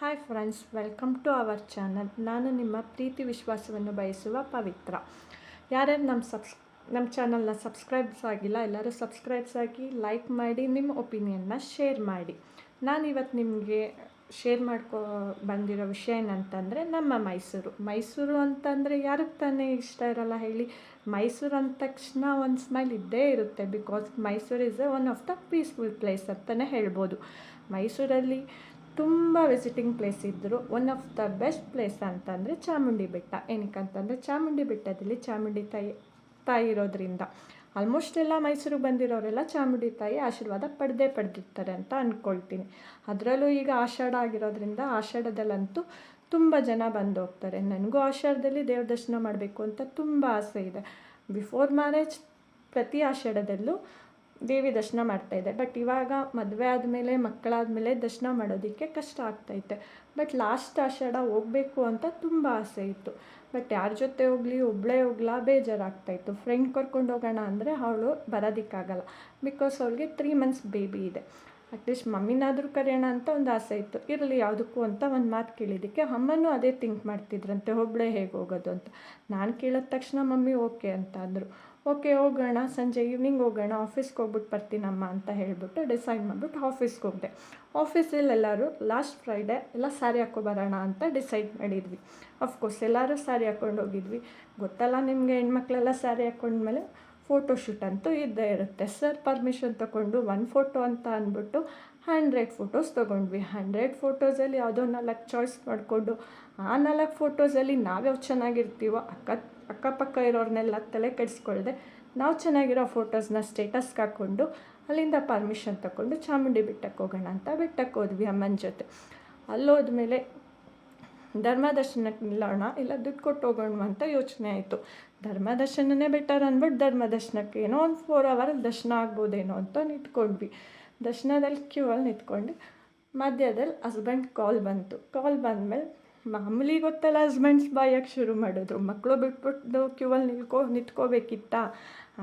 Hi friends welcome to our channel ನಾನು ನಿಮ್ಮ ಪ್ರೀತಿ ವಿಶ್ವಾಸವನ್ನು ಬಯಸುವ ಪವಿತ್ರ. ಯಾರ್ಯಾರು ನಮ್ಮ ಸಬ್ಸ್, ನಮ್ಮ ಚಾನಲ್ನ ಸಬ್ಸ್ಕ್ರೈಬ್ಸ್ ಆಗಿಲ್ಲ, ಎಲ್ಲರೂ ಸಬ್ಸ್ಕ್ರೈಬ್ಸ್ ಆಗಿ ಲೈಕ್ ಮಾಡಿ, ನಿಮ್ಮ ಒಪಿನಿಯನ್ನ ಶೇರ್ ಮಾಡಿ. ನಾನು ಇವತ್ತು ನಿಮಗೆ ಶೇರ್ ಮಾಡ್ಕೊ, ಬಂದಿರೋ ವಿಷಯ ಏನಂತಂದರೆ ನಮ್ಮ ಮೈಸೂರು. ಮೈಸೂರು ಅಂತಂದರೆ ಯಾರಿಗೆ ತಾನೇ ಇಷ್ಟ ಇರಲ್ಲ ಹೇಳಿ. ಮೈಸೂರು ಅಂದ ತಕ್ಷಣ ಒಂದು ಸ್ಮೈಲ್ ಇದ್ದೇ ಇರುತ್ತೆ because Mysuru is one of the peaceful place ಅಂತಲೇ ಹೇಳ್ಬೋದು. ಮೈಸೂರಲ್ಲಿ ತುಂಬ ವಿಸಿಟಿಂಗ್ ಪ್ಲೇಸ್ ಇದ್ದರು one of the best place ಅಂತಂದರೆ ಚಾಮುಂಡಿ ಬೆಟ್ಟ. ಏನಕ್ಕಂತಂದರೆ ಚಾಮುಂಡಿ ಬೆಟ್ಟದಲ್ಲಿ ಚಾಮುಂಡಿ ತಾಯಿ ತಾಯಿ ಇರೋದ್ರಿಂದ ಆಲ್ಮೋಸ್ಟ್ ಎಲ್ಲ ಮೈಸೂರಿಗೆ ಬಂದಿರೋರೆಲ್ಲ ಚಾಮುಂಡಿ ತಾಯಿ ಆಶೀರ್ವಾದ ಪಡೆದೇ ಪಡೆದಿರ್ತಾರೆ ಅಂತ ಅಂದ್ಕೊಳ್ತೀನಿ ಅದರಲ್ಲೂ ಈಗ ಆಷಾಢ ಆಗಿರೋದ್ರಿಂದ ಆಷಾಢದಲ್ಲಂತೂ ತುಂಬ ಜನ ಬಂದು ಹೋಗ್ತಾರೆ. ನನಗೂ ಆಷಾಢದಲ್ಲಿ ದೇವ್ರ ದರ್ಶನ ಮಾಡಬೇಕು ಅಂತ ತುಂಬ ಆಸೆ ಇದೆ. ಬಿಫೋರ್ ಮ್ಯಾರೇಜ್ ಪ್ರತಿ ಆಷಾಢದಲ್ಲೂ ದೇವಿ ದರ್ಶನ ಮಾಡ್ತಾಯಿದ್ದೆ ಬಟ್ ಇವಾಗ ಮದುವೆ ಆದಮೇಲೆ, ಮಕ್ಕಳಾದಮೇಲೆ ದರ್ಶನ ಮಾಡೋದಕ್ಕೆ ಕಷ್ಟ ಆಗ್ತೈತೆ ಬಟ್ ಲಾಸ್ಟ್ ಆಷಾಢ ಹೋಗಬೇಕು ಅಂತ ತುಂಬ ಆಸೆ ಇತ್ತು. ಬಟ್ ಯಾರ ಜೊತೆ ಹೋಗಲಿ ಒಬ್ಬಳೇ ಹೋಗ್ಲಾ ಬೇಜಾರಾಗ್ತಾಯಿತ್ತು ಫ್ರೆಂಡ್ ಕರ್ಕೊಂಡು ಹೋಗೋಣ ಅಂದರೆ ಅವಳು ಬರೋದಕ್ಕಾಗಲ್ಲ. ಬಿಕಾಸ್ ಅವಳಿಗೆ ತ್ರೀ ಮಂತ್ಸ್ ಬೇಬಿ ಇದೆ. ಅಟ್ಲೀಸ್ಟ್ ಮಮ್ಮಿನಾದರೂ ಕರೆಯೋಣ ಅಂತ ಒಂದು ಆಸೆ ಇತ್ತು. ಇರಲಿ, ಯಾವುದಕ್ಕೂ ಅಂತ ಒಂದು ಮಾತು ಕೇಳಿದ್ದಕ್ಕೆ ಅಮ್ಮನೂ ಅದೇ ಥಿಂಕ್ ಮಾಡ್ತಿದ್ರಂತೆ ಒಬ್ಬಳೇ ಹೇಗೆ ಹೋಗೋದು ಅಂತ. ನಾನು ಕೇಳಿದ ತಕ್ಷಣ ಮಮ್ಮಿ, ಓಕೆ ಅಂತ ಅಂದರು. ಓಕೆ, ಹೋಗೋಣ, ಸಂಜೆ ಈವ್ನಿಂಗ್ ಹೋಗೋಣ ಆಫೀಸ್ಗೆ ಹೋಗ್ಬಿಟ್ಟು ಬರ್ತೀನಮ್ಮ ಅಂತ ಹೇಳಿಬಿಟ್ಟು ಡಿಸೈಡ್ ಮಾಡಿಬಿಟ್ಟು ಆಫೀಸ್ಗೆ ಹೋಗಿದೆ. ಆಫೀಸಲ್ಲಿ ಎಲ್ಲರೂ ಲಾಸ್ಟ್ ಫ್ರೈಡೇ ಎಲ್ಲ ಸ್ಯಾರಿ ಬರೋಣ ಅಂತ ಡಿಸೈಡ್ ಮಾಡಿದ್ವಿ. ಅಫ್ಕೋರ್ಸ್ ಎಲ್ಲರೂ ಸ್ಯಾರಿ ಹಾಕ್ಕೊಂಡು ಹೋಗಿದ್ವಿ. ಗೊತ್ತಲ್ಲ ನಿಮಗೆ ಹೆಣ್ಮಕ್ಳೆಲ್ಲ ಸ್ಯಾರಿ ಹಾಕ್ಕೊಂಡ್ಮೇಲೆ ಫೋಟೋ ಶೂಟ್ ಅಂತೂ ಇದ್ದೇ ಇರುತ್ತೆ. ಸರ್ ಪರ್ಮಿಷನ್ ತೊಗೊಂಡು ಒನ್ ಫೋಟೋ ಅಂತ ಅಂದ್ಬಿಟ್ಟು ಹಂಡ್ರೆಡ್ ಫೋಟೋಸ್ ತೊಗೊಂಡ್ವಿ. ಹಂಡ್ರೆಡ್ ಫೋಟೋಸಲ್ಲಿ ಯಾವುದೋ ನಾಲ್ಕು ಚಾಯ್ಸ್ ಮಾಡಿಕೊಂಡು, ಆ ನಾಲ್ಕು ಫೋಟೋಸಲ್ಲಿ ನಾವ್ಯಾವ ಚೆನ್ನಾಗಿರ್ತೀವೋ, ಅಕ್ಕ, ಅಕ್ಕಪಕ್ಕ ಇರೋರನ್ನೆಲ್ಲ ತಲೆ ಕೆಡಿಸ್ಕೊಳ್ದೆ ನಾವು ಚೆನ್ನಾಗಿರೋ ಫೋಟೋಸ್ನ ಸ್ಟೇಟಸ್ಗೆ ಹಾಕ್ಕೊಂಡು ಅಲ್ಲಿಂದ ಪರ್ಮಿಷನ್ ತಗೊಂಡು ಚಾಮುಂಡಿ ಬೆಟ್ಟಕ್ಕೆ ಹೋಗೋಣ ಅಂತ ಬೆಟ್ಟಕ್ಕೆ ಹೋದ್ವಿ ಅಮ್ಮನ ಜೊತೆ. ಅಲ್ಲೋದ್ಮೇಲೆ ಧರ್ಮ ದರ್ಶನಕ್ಕೆ ನಿಲ್ಲೋಣ ಇಲ್ಲ ದುಡ್ಡು ಕೊಟ್ಟು ಹೋಗೋಣ ಅಂತ ಯೋಚನೆ ಆಯಿತು. ಧರ್ಮ ದರ್ಶನನೇ ಬೆಟರ್ ಅಂದ್ಬಿಟ್ಟು ಧರ್ಮ ದರ್ಶನಕ್ಕೆ ಏನೋ ಒಂದು ಫೋರ್ ಅವರಲ್ಲಿ ದರ್ಶನ ಆಗ್ಬೋದೇನೋ ಅಂತ ನಿಂತ್ಕೊಂಡ್ವಿ. ದರ್ಶನದಲ್ಲಿ ಕ್ಯೂ ಅಲ್ಲಿ ನಿಂತ್ಕೊಂಡು ಮಧ್ಯದಲ್ಲಿ ಹಸ್ಬೆಂಡ್ ಕಾಲ್ ಬಂತು. ಕಾಲ್ ಬಂದಮೇಲೆ ಮಾಮೂಲಿ ಗೊತ್ತಲ್ಲ ಹಸ್ಬೆಂಡ್ಸ್ ಬಾಯಕ್ಕೆ ಶುರು ಮಾಡಿದ್ರು ಮಕ್ಕಳು ಬಿಟ್ಬಿಟ್ಟು ಕ್ಯೂ ಅಲ್ಲಿ ನಿಲ್ಕೊ, ನಿಂತ್ಕೋಬೇಕಿತ್ತ?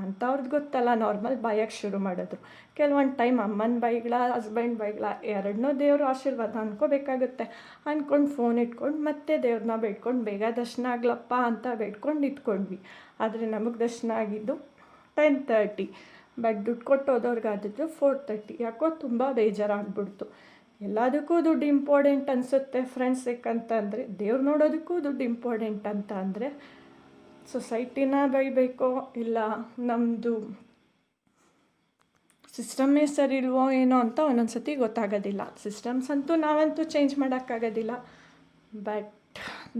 ಅಂಥವ್ರದ್ದು ಗೊತ್ತಲ್ಲ ನಾರ್ಮಲ್ ಬಾಯಕ್ಕೆ ಶುರು ಮಾಡಿದ್ರು ಕೆಲವೊಂದು ಟೈಮ್ ಅಮ್ಮನ ಬೈಗಳ ಹಸ್ಬೆಂಡ್ ಬೈಗಳ ಎರಡನ್ನೂ ದೇವರು ಆಶೀರ್ವಾದ ಅನ್ಕೋಬೇಕಾಗುತ್ತೆ. ಅಂದ್ಕೊಂಡು ಫೋನ್ ಇಟ್ಕೊಂಡು ಮತ್ತೆ ದೇವ್ರನ್ನ ಬೇಡ್ಕೊಂಡು ಬೇಗ ದರ್ಶನ ಆಗ್ಲಪ್ಪ ಅಂತ ಬೇಡ್ಕೊಂಡು ನಿಂತ್ಕೊಂಡ್ವಿ. ಆದರೆ ನಮಗೆ ದರ್ಶನ ಆಗಿದ್ದು ಟೆನ್ ತರ್ಟಿ ಬಟ್ ದುಡ್ಡು ಕೊಟ್ಟು ಹೋದವ್ರಿಗಾದಿದ್ದು ಫೋರ್ ತರ್ಟಿ ಯಾಕೋ ತುಂಬ ಬೇಜಾರಾಗ್ಬಿಡ್ತು. ಎಲ್ಲದಕ್ಕೂ ದುಡ್ಡು ಇಂಪಾರ್ಟೆಂಟ್ ಅನಿಸುತ್ತೆ ಫ್ರೆಂಡ್ಸ್ ಯಾಕಂತಂದರೆ, ದೇವ್ರು ನೋಡೋದಕ್ಕೂ ದುಡ್ಡು ಇಂಪಾರ್ಟೆಂಟ್ ಅಂತ ಅಂದರೆ ಸೊಸೈಟಿನ ಬೈಬೇಕೋ ಇಲ್ಲ ನಮ್ಮದು ಸಿಸ್ಟಮ್ಮೇ ಸರಿ ಇಲ್ವೋ ಏನೋ ಅಂತ ಒಂದೊಂದು ಸತಿ ಗೊತ್ತಾಗೋದಿಲ್ಲ. ಸಿಸ್ಟಮ್ಸ್ ಅಂತೂ ನಾವಂತೂ ಚೇಂಜ್ ಮಾಡೋಕ್ಕಾಗೋದಿಲ್ಲ. ಬಟ್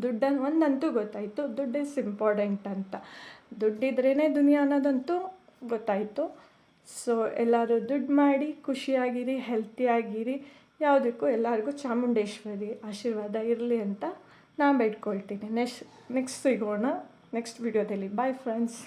ದುಡ್ಡನ್ನು ಒಂದಂತೂ ಗೊತ್ತಾಯಿತು, ದುಡ್ಡು ಇಸ್ ಇಂಪಾರ್ಟೆಂಟ್ ಅಂತ. ದುಡ್ಡಿದ್ರೇ ದುನಿಯಾ ಅನ್ನೋದಂತೂ ಗೊತ್ತಾಯಿತು. ಸೊ ಎಲ್ಲರೂ ದುಡ್ಡು ಮಾಡಿ ಖುಷಿಯಾಗಿರಿ ಹೆಲ್ತಿಯಾಗಿರಿ ಯಾವುದಕ್ಕೂ ಎಲ್ಲರಿಗೂ ಚಾಮುಂಡೇಶ್ವರಿ ಆಶೀರ್ವಾದ ಇರಲಿ ಅಂತ ನಾನು ಬೇಡ್ಕೊಳ್ತೀನಿ. ನೆಕ್ಸ್ಟ್ ನೆಕ್ಸ್ಟ್ ಸಿಗೋಣ. ನೆಕ್ಸ್ಟ್ ವಿಡಿಯೋದಲ್ಲಿ ಬಾಯ್ ಫ್ರೆಂಡ್ಸ್